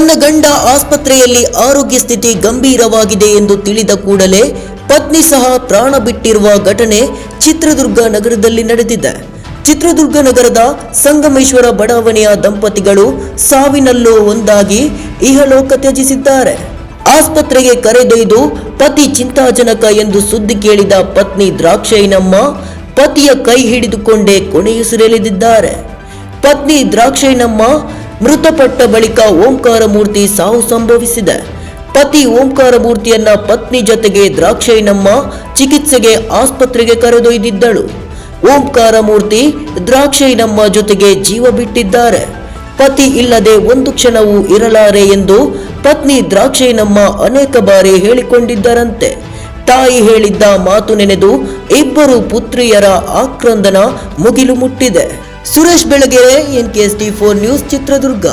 ತನ್ನ ಗಂಡ ಆಸ್ಪತ್ರೆಯಲ್ಲಿ ಆರೋಗ್ಯ ಸ್ಥಿತಿ ಗಂಭೀರವಾಗಿದೆ ಎಂದು ತಿಳಿದ ಕೂಡಲೇ ಪತ್ನಿ ಸಹ ಪ್ರಾಣ ಬಿಟ್ಟಿರುವ ಘಟನೆ ಚಿತ್ರದುರ್ಗ ನಗರದಲ್ಲಿ ನಡೆದಿದೆ. ಚಿತ್ರದುರ್ಗ ನಗರದ ಸಂಗಮೇಶ್ವರ ಬಡಾವಣೆಯ ದಂಪತಿಗಳು ಸಾವಿನಲ್ಲೂ ಒಂದಾಗಿ ಇಹಲೋಕ ತ್ಯಜಿಸಿದ್ದಾರೆ. ಆಸ್ಪತ್ರೆಗೆ ಕರೆದೊಯ್ದು ಪತಿ ಚಿಂತಾಜನಕ ಎಂದು ಸುದ್ದಿ ಕೇಳಿದ ಪತ್ನಿ ದ್ರಾಕ್ಷಯ್ಯನಮ್ಮ ಪತಿಯ ಕೈ ಹಿಡಿದುಕೊಂಡೇ ಕೊನೆಯುಸಿರೆಳೆದಿದ್ದಾರೆ ಪತ್ನಿ ದ್ರಾಕ್ಷಯ್ಯನಮ್ಮ ಮೃತಪಟ್ಟ ಬಳಿಕ ಓಂಕಾರ ಮೂರ್ತಿ ಸಾವು ಸಂಭವಿಸಿದೆ. ಪತಿ ಓಂಕಾರ ಮೂರ್ತಿಯನ್ನ ಪತ್ನಿ ಜೊತೆಗೆ ದ್ರಾಕ್ಷಯ್ಯನಮ್ಮ ಚಿಕಿತ್ಸೆಗೆ ಆಸ್ಪತ್ರೆಗೆ ಕರೆದೊಯ್ದಿದ್ದಳು. ಓಂಕಾರ ಮೂರ್ತಿ ದ್ರಾಕ್ಷಯ್ಯನಮ್ಮ ಜೊತೆಗೆ ಜೀವ ಬಿಟ್ಟಿದ್ದಾರೆ. ಪತಿ ಇಲ್ಲದೆ ಒಂದು ಕ್ಷಣವೂ ಇರಲಾರೆ ಎಂದು ಪತ್ನಿ ದ್ರಾಕ್ಷಯ್ಯನಮ್ಮ ಅನೇಕ ಬಾರಿ ಹೇಳಿಕೊಂಡಿದ್ದರಂತೆ. ತಾಯಿ ಹೇಳಿದ್ದ ಮಾತು ನೆನೆದು ಇಬ್ಬರು ಪುತ್ರಿಯರ ಆಕ್ರಂದನ ಮುಗಿಲು ಮುಟ್ಟಿದೆ. Suresh Belagere N K S T four news Chitradurga.